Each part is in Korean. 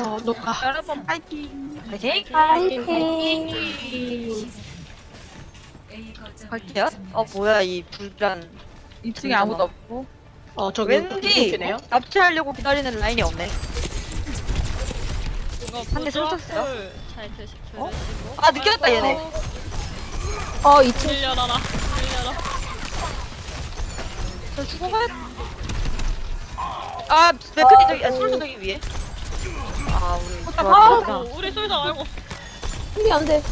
어, 녹화. 여러분 파이팅. 파이팅. 파이팅. 갈게요. 어 뭐야 이 불란. 2층에 아무도 없고. 어, 저기 왠지 네요 납치하려고 기다리는 라인이 없네. 한대 쏠쳤어요? 부조합을 잘 드시, 어? 아 느꼈다 얘네. 어 2층 밀려라라 밀려라 저 죽어가야. 아 맥크리 저기 아, 솔저 저기 위에. 아 우리 아, 좋았구나. 어, 우리 쏠자 아이고 힘이 안돼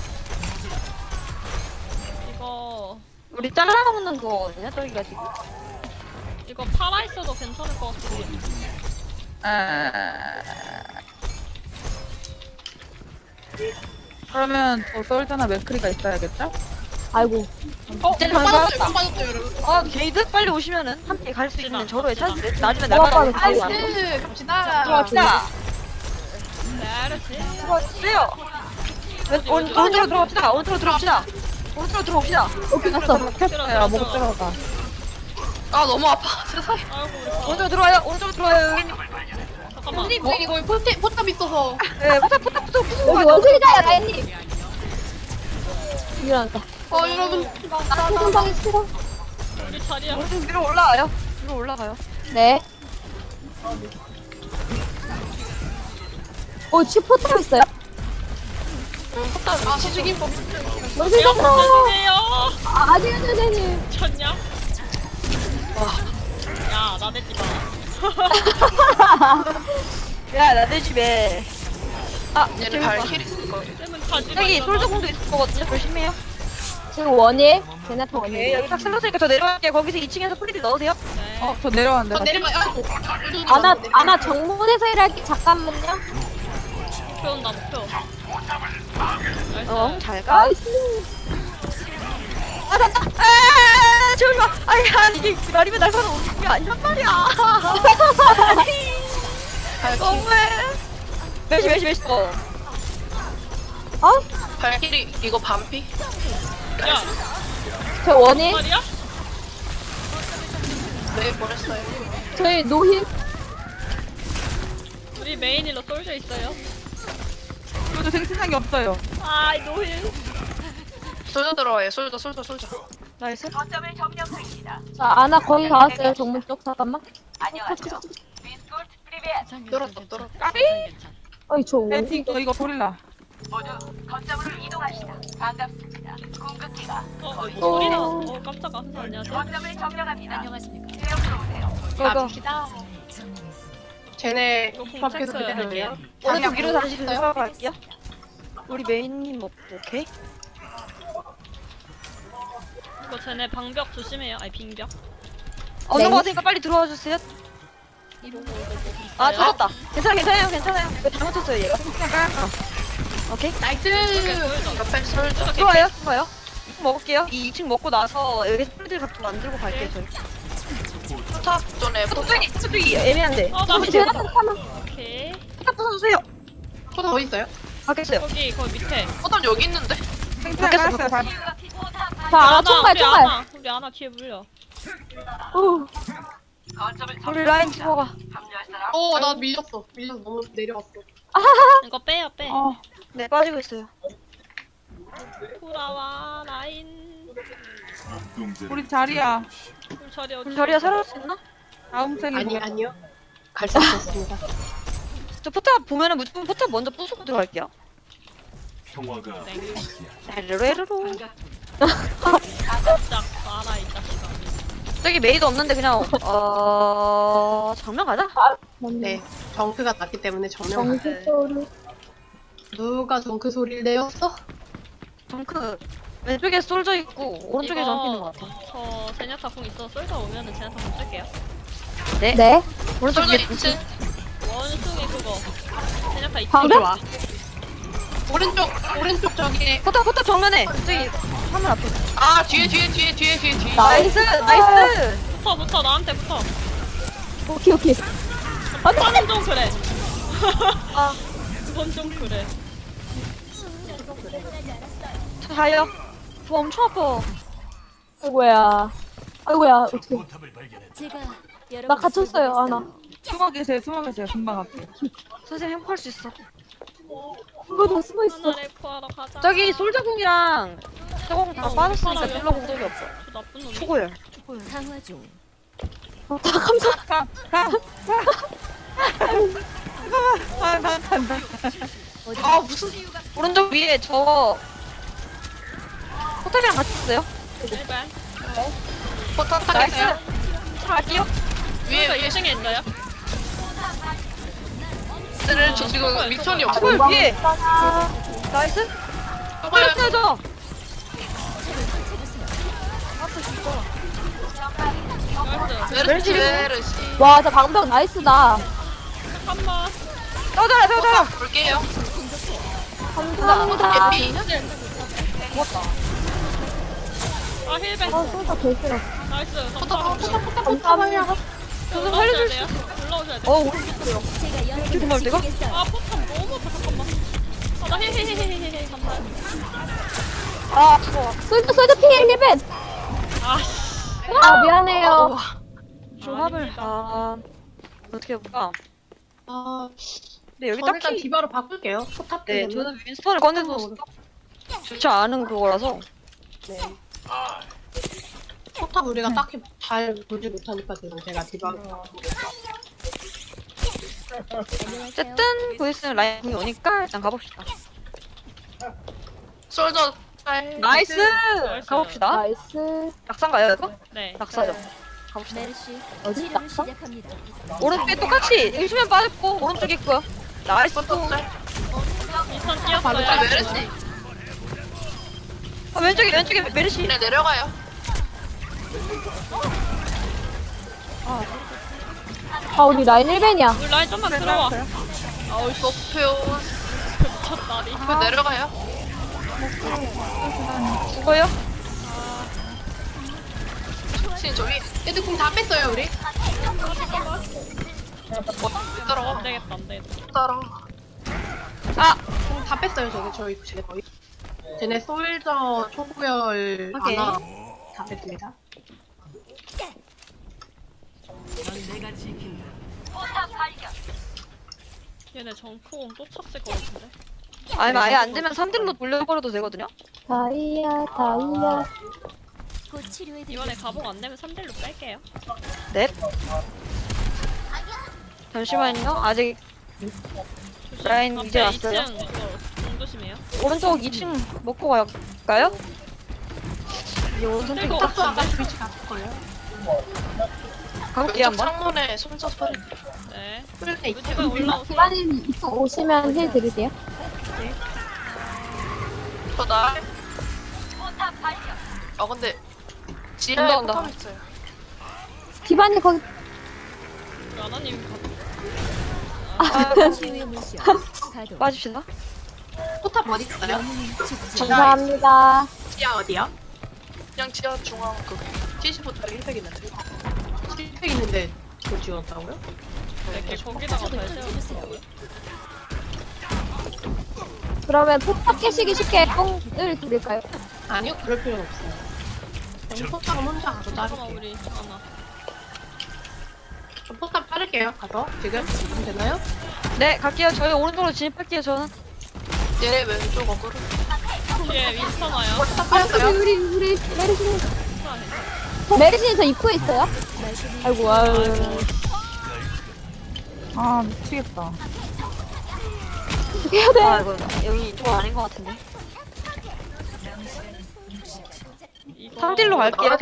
이거 우리 잘라먹는 거거든요 저기가 지금. 이거 팔아 있어도 괜찮을 것 같긴 해 아... 그러면 저 솔저나 맥크리가 있어야겠죠? 아이고 어, 반가웠다. 빠졌어요, 빠졌어요, 여러분. 아 게이드 빨리 오시면은 함께 갈 수 있는 저로의 찬스. 나중에 어, 날마다 빠졌어. 가고 안 나이스, 갑시다. 들어주세요. 왼- 온- 오른쪽으로 들어갑시다. 오른쪽으로 들어갑시다. 오른쪽으로 들어옵시다. 오케이 갔어 켰어요. 못 들어가. 아, 너무 아파. 세상에. 오른쪽으로 들어와요. 오른쪽으로 들어와요. 잠깐만 선생님, 뭐, 이거 포탑, 포탑 있어서. 네, 포탑 포탑 포탑 부수고 여기 가요. 라인님 일어났다 어, 여러분. 세상에 싫어 우리 자리야 오른쪽 위로 올라와요. 위로 올라가요. 네 오, 치포터 있어요? 아, 시중인 법. 잡아! 문제주세요 아, 아직 안 되네. 쳤냐? 야 나대지 마 야, 나들 집에. 아, 얘는 발키리 쓸 거. 여기 솔저공도 있을 거거든요. 조심해요. 지금 원일? 제나타 네, 원일. 여기 딱 슬렀으니까 저 내려갈게요. 거기서 2층에서 프리드 넣으세요. 네. 어, 저 내려왔는데. 어, 내려가요. 아나, 아나 정문에서 일할게. 잠깐만요. 목표 온다 목표 나이스 어, 잘 가. 아, 됐다. 아, 제발 마. 아니, 아니, 이게 말이면 날 사는 오는 게 아니란 말이야. 너무해. 몇시, 몇시, 몇시. 어. 어? 발키리, 이거 반피? 야 저 원일? 말이야? 네, 보냈어요. 저희 노힐? 우리 메인 힐러 솔져 있어요 저도 생생한 게 없어요. 아 노힐 솔져 들어와요, 솔져, 솔져, 솔져. 나이스. 자, 아나 거의 다 왔어요. 정문 쪽. 잠깐만. 뚫었다, 뚫었다. 어이, 저 원. 벤팅 저 이거 고릴라. 어 소리 나 어 깜짝아 안녕하세요 그거. 쟤네 이거 공 밖에서 체크 기다려요. 할게요 오른쪽 위로 다시 들어갈게요. 우리 메인님 먹고, 오케이. 이거 쟤네 방벽 조심해요 아니 빙벽 없는 네. 거 같으니까 빨리 들어와 주세요. 아, 터졌다. 괜찮아, 괜찮아요, 괜찮아요. 이거 잘못했어요, 얘가. 어. 오케이. 나이스! 옆에 솔져. 들어와요, 들어와요. 먹을게요. 이 2층 먹고 나서 여기서 프리들 같은 거안 들고 갈게요, 저희. 포탑 전에 포탑. 포탑이, 포탑이 애매한데. 어 나 포탑이 제나타 타면. 오케이 포탑 부숴주세요. 포탑 어디 있어요? 바뀌었어요. 거기 거기 밑에 포탑 여기 있는데? 바뀌었어, 거 바뀌었어. 알았어요. 자, 아나 총괄, 우리 총괄. 아나 우리 아나 뒤에 물려 어. 우리 라인 집어가. 어, 나 밀렸어. 밀려서 너무 내려왔어. 이거 빼요 빼 어, 네, 빠지고 있어요. 돌아와 라인 우리 자리야. 우리 자리 어디 우리 자리야 수 있나? 다음 생에 아니, 보자. 아니요. 갈수 없었습니다. 저 포탑 보면은 무조건 포탑 먼저 부수고 들어갈게요. 평화가 이 자식아 저기 메이도 없는데 그냥 어 정면 가자. 네. 정크가 났기 때문에 정면. 정수 소리. 누가 정크 소리를 내었어? 정크 왼쪽에 솔져 있고 오른쪽에 점프 있는 것 같아. 저 제냐타 공 있어 쏠다 오면은 제냐타 공 쓸게요 네. 네. 오른쪽 솔져 2층. 원숭이 그거 제냐타 있지 방금? 와. 오른쪽, 오른쪽 저기. 포탑 포탑 정면에 저기 화면 앞에. 아, 뒤에, 뒤에, 뒤에, 뒤에, 뒤에, 뒤에. 나이스 나이스. 붙어 붙어 나한테 붙어 오케이, 오케이. 두번 좀 그래 아 두번 좀 그래 자요. 저 엄청 아파. 아이고야. 아이고야. 제가 나 갇혔어요, 아나. 숨어 계세요, 숨어 계세요. 금방 갈게요. 선생님 행복할 수 있어. 이거 숨어 있어. 가자. 저기 솔자궁이랑 저공 다 어, 빠졌으니까. 딜러 공격이 없어. 저 나쁜 놈이. 초고열. 어, 다 감사. 가, 가, 가. 아, 나 간다. 아 무슨 오른쪽 위에 저 포탑이랑 같이 있어요. 일반. 타겠어요? 자기요. 위에 위에 2층에 있어요. 를저 지금 미천이 없어. 초고열 위에. 나이스. 나이스. 메르시 메르시. 와, 저 방벽 나이스다. 잠깐만. 떠져라 떠져라. 볼게요. 감사합니다. 에피. 아 힐벤. 아, 개 싫어. 나이스. 포탑 감사합니다. 포탑 포탑 포탑. 저도 올라오셔야 살려줄 돼요. 올 돼. 어 오른쪽으로. 이렇게 말 내가? 아 포탑 너무 아파 잠깐만. 아나 힐힐힐힐힐 감사해. 아 죽어. 쏠다, 쏠다 피해, 리벤. 아 아, 미안해요. 조합을 아 어떻게 해볼까? 아, 근데 여기 저는 일단 딱히 디바로 바꿀게요. 포탑 네 때문에. 저는 윈스턴을 꺼내서 좋지 않은 그거라서 네. 포탑 우리가 딱히 잘 보지 못하니까 지금 제가 디바로. 어 쨌든 보이스는 라인 궁이 오니까 일단 가봅시다. 솔저 잘. 나이스. 나이스. 가봅시다. 나이스. 낙산가요 이거? 네. 낙사죠. 가봅시다. 어디 낙서? 오른쪽에 똑같이 1수면 빠졌고 오른쪽에 있고요. 나이스. 인선 바로 뛰었어요. 메르시. 아, 왼쪽에 왼쪽에 메르시. 네 내려가요. 아, 우리 라인 1벤이야. 우리 라인 좀만 들어와. 아우 목표. 미쳤다리. 그 내려가요. 죽어요? 혹시 저기 애들 궁다 뺐어요 우리. 따라가. 안 되겠다 안 되겠다. 따라. 아 궁다 뺐어요 저기 저희 쟤네 거의. 쟤네 솔저 초구열 오케이. 하나 다 뺐습니다. 얘네 정크공 또 찼을 것 같은데. 아니면 아예 안 되면 3딜로 돌려버려도 되거든요. 다이아, 다이아. 이번에 가봉 안 되면 3대1로 뺄게요. 넵. 잠시만요. 아직 라인 이제 왔어요. 2층 그거 공 조심해요. 오른쪽 2층 먹고 갈까요? 이제 오른 선택 뜰것 포탑도 아까 같은데. 위치 갔을 거예요. 가볼게요 한번. 창문에 손자 소리. 네. 우리 지금 올라오세요. 이쪽 오시면 힐 드릴게요. 저 나. 아 근데 지하에 온다, 온다. 포탑 있어요. 기반님 거기 아나님 가. 아, 빠집시다. 포탑 어디 있어요? 감사합니다. 지하 어디야? 그냥 지하 중앙 그 75짜리 1팩 있는데 1팩 있는데 그걸 지웠다고요? 이렇게 거기다가 잘 세워주세요. 그러면 포탑 깨시기 쉽게 뽕을 드릴까요? 아니요 그럴 필요는 없어요 저는 포탑은 혼자 가서 잠깐만 자를게요 우리 아나. 저 포탑 자를게요 가서 지금 지금 되나요? 네, 갈게요. 저희 오른쪽으로 진입할게요. 저는. 얘 왼쪽 어그로 뒤에 윈스턴 와요. 포탑 우리, 빠졌어요? 우리, 우리, 메르시는. 메르시는 저 입구에 있어요? 아이고, 아유. 아, 미치겠다. 해야 돼. 아, 이거 여기 이쪽 아닌 것 같은데. 3딜로 갈게요.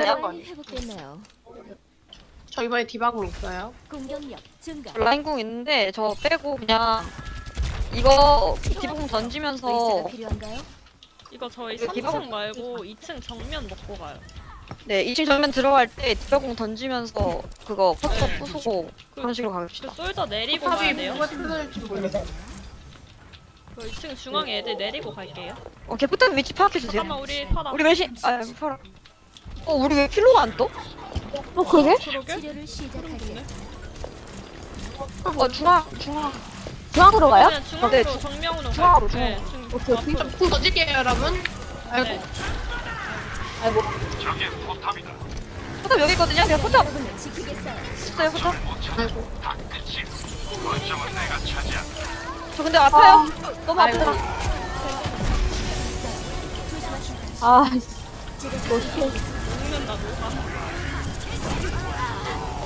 저 이번에 디바공 있어요 라인 궁 있는데 저 빼고 그냥 이거 디봉 던지면서 이거 저희 이거 3층 기본- 말고 2층 정면 먹고 가요. 네 2층 전면 들어갈 때 디봉 던지면서 그거 퍼터 네. 부수고 그런 식으로 그 가봅시다. 솔더 내리고 가야 돼요. 뭐가 뜯어질지 모르겠어요 그 2층 중앙에 애들 내리고 갈게요. 어 개포탄 위치 파악해 주세요. 잠깐만 우리 파라. 우리 몇시 아 파라. 어 우리 왜 킬로가 안 떠? 어, 그게? 그러게? 어 중앙 중앙. 중앙으로 가요? 그냥 중앙으로 네, 중- 정면으로 중앙으로, 갈게요. 네, 중- 오케이, 오케이. 앞으로. 궁 던질게요 여러분 아이고 네. 아이고. 포탑 여기 있거든요. 그냥 포탑. 있어요 포탑. 아이고. 저 근데 아파요. 너무 아이고. 아프다. 아, 어떻게. 죽는다 누가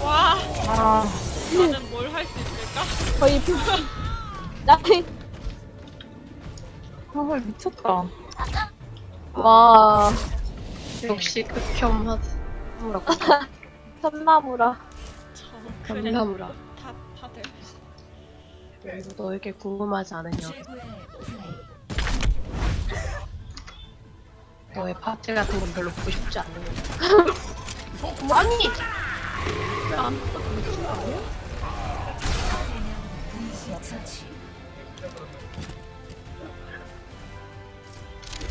와 아, 나는 뭘 할 수 있을까? 거의. 나, 헐 미쳤다. 와, 역시 극혐하지. 뭐라고? 참나무라. 참 그래 감사무라. 다 다들 너에게 궁금하지 않으냐? 너의 파트 같은 건 별로 보고 싶지 않는 거. 아니.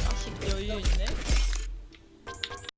아직 여유 있네